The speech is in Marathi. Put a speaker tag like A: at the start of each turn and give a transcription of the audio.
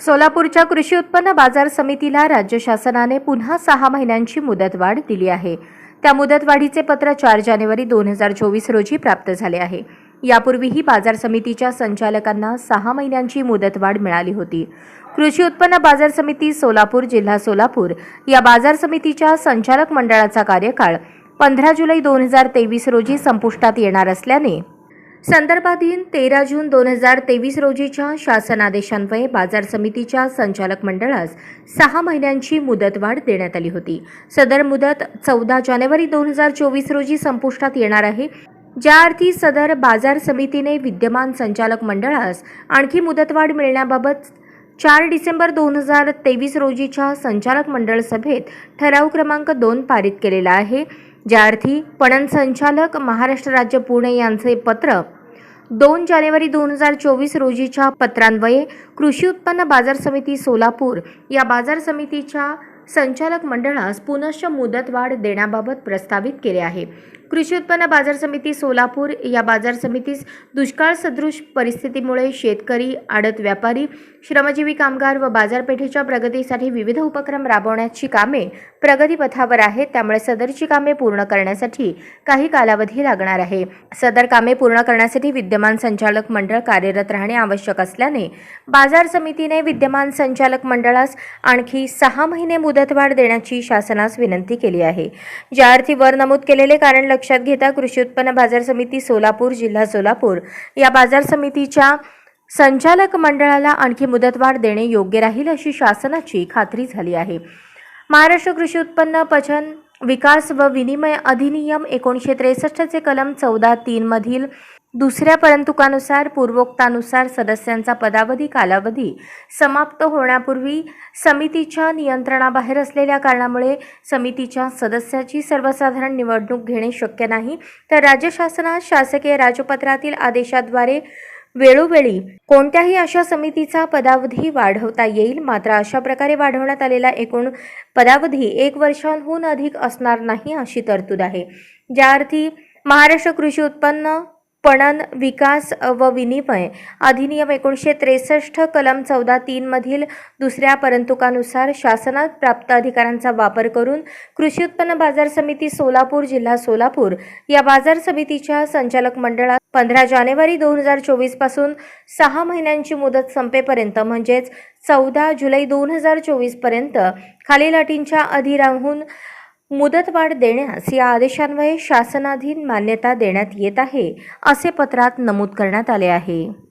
A: सोलापूरच्या कृषी उत्पन्न बाजार समितीला राज्य शासनाने पुन्हा सहा महिन्यांची मुदतवाढ दिली आहे. त्या मुदतवाढीचे पत्र चार जानेवारी दोन हजार चोवीस रोजी प्राप्त झाले आहे. यापूर्वीही बाजार समितीच्या संचालकांना सहा महिन्यांची मुदतवाढ मिळाली होती. कृषी उत्पन्न बाजार समिती सोलापूर जिल्हा सोलापूर या बाजार समितीच्या संचालक मंडळाचा कार्यकाळ पंधरा जुलै दोन हजार तेवीस रोजी संपुष्टात येणार असल्याने संदर्भाधीन तेरा जून दोन हजार तेवीस रोजीच्या शासनादेशान्वये बाजार समितीच्या संचालक मंडळास सहा महिन्यांची मुदतवाढ देण्यात आली होती. सदर मुदत चौदा जानेवारी दोन हजार चोवीस रोजी संपुष्टात येणार आहे. ज्या अर्थी सदर बाजार समितीने विद्यमान संचालक मंडळास आणखी मुदतवाढ मिळण्याबाबत चार डिसेंबर दोन हजार तेवीस रोजीच्या संचालक मंडळ सभेत ठराव क्रमांक दोन पारित केलेला आहे. ज्याअर्थी पणन संचालक महाराष्ट्र राज्य पुणे यांचे पत्र दोन जानेवारी दोन हजार चोवीस रोजीच्या पत्रान्वये कृषी उत्पन्न बाजार समिती सोलापूर या बाजार समितीच्या संचालक मंडळास पुनश्च मुदतवाढ देण्याबाबत प्रस्तावित केले आहे. कृषी उत्पन्न बाजार समिती सोलापूर या बाजार समितीस दुष्काळ सदृश परिस्थितीमुळे शेतकरी आडत व्यापारी श्रमजीवी कामगार व बाजारपेठेच्या प्रगतीसाठी विविध उपक्रम राबवण्याची कामे प्रगतीपथावर आहेत. त्यामुळे सदरची कामे पूर्ण करण्यासाठी काही कालावधी लागणार आहे. सदर कामे पूर्ण करण्यासाठी विद्यमान संचालक मंडळ कार्यरत राहणे आवश्यक असल्याने बाजार समितीने विद्यमान संचालक मंडळास आणखी सहा महिने मुदतवाढ देण्याची शासनास विनंती केली आहे. ज्या अर्थी वर नमूद केलेले कारण लक्षात घेता कृषी उत्पन्न बाजार समिती सोलापूर जिल्हा सोलापूर. या बाजार समितीच्या संचालक मंडळाला आणखी मुदतवाढ देणे योग्य राहील अशी शासनाची खात्री झाली आहे. महाराष्ट्र कृषी उत्पन्न पचन विकास व विनिमय अधिनियम एकोणीसशे त्रेसष्टचे कलम चौदा तीनमधील दुसऱ्या परंतुकानुसार पूर्वोक्तानुसार सदस्यांचा पदावधी कालावधी समाप्त होण्यापूर्वी समितीच्या नियंत्रणाबाहेर असलेल्या कारणामुळे समितीच्या सदस्याची सर्वसाधारण निवडणूक घेणे शक्य नाही. तर राज्य शासनात शासकीय राजपत्रातील आदेशाद्वारे वेळोवेळी कोणत्याही अशा समितीचा पदावधी वाढवता येईल. मात्र अशा प्रकारे वाढवण्यात आलेला एकूण पदावधी एक वर्षांहून अधिक असणार नाही अशी तरतूद आहे. ज्या अर्थी महाराष्ट्र कृषी उत्पन्न पणन विकास व विनिमय. अधिनियम एकोणीसशे त्रेसष्ट कलम चौदा तीनमधील दुसऱ्या परंतुकानुसार शासनात प्राप्त अधिकारांचा वापर करून कृषी उत्पन्न बाजार समिती सोलापूर जिल्हा सोलापूर या बाजार समितीच्या संचालक मंडळात पंधरा जानेवारी दोन हजार चोवीसपासून सहा महिन्यांची मुदत संपेपर्यंत म्हणजेच चौदा जुलै दोन हजार चोवीसपर्यंत खालील अटींच्या अधी राहून मुदतवाढ देण्यास या आदेशान्वये शासनाधीन मान्यता देण्यात येत आहे असे पत्रात नमूद करण्यात आले आहे.